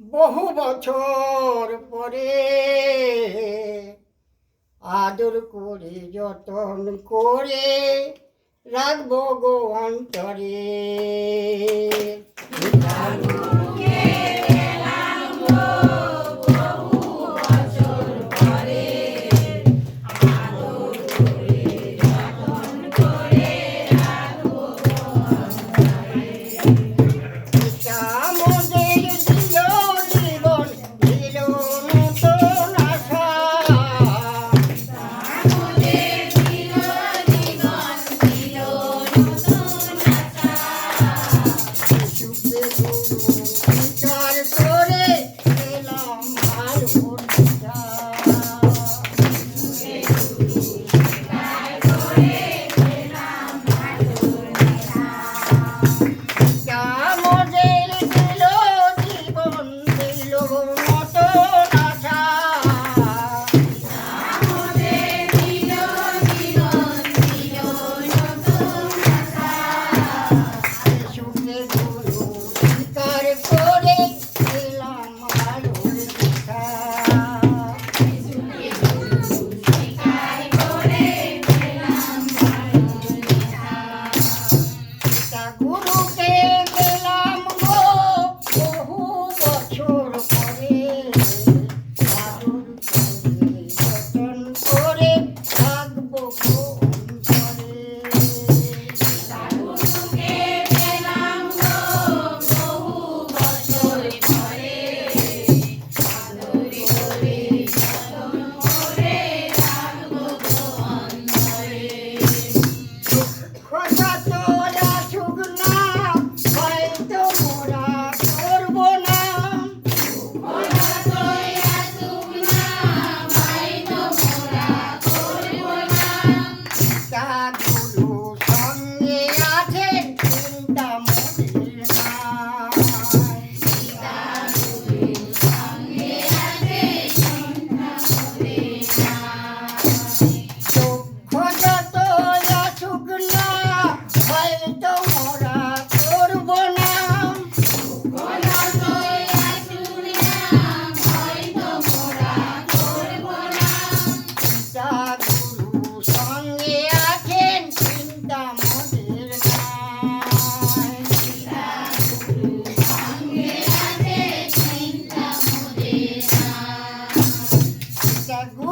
বহু বছর পরে আদর করে যতন করে রাখব গো অন্তরে।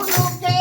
Nunca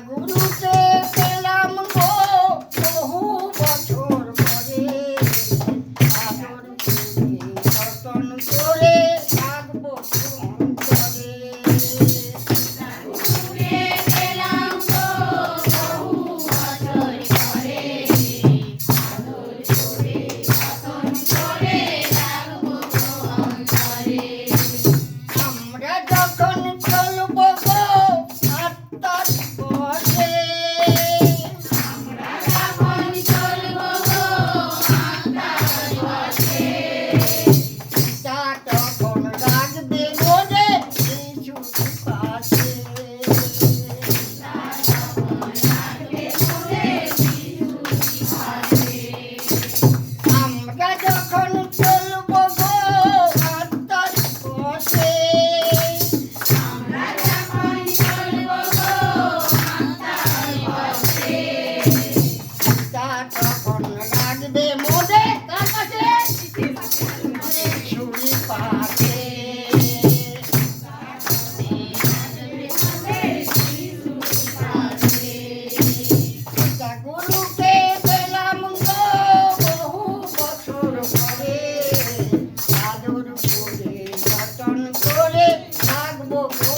Laguna রাখব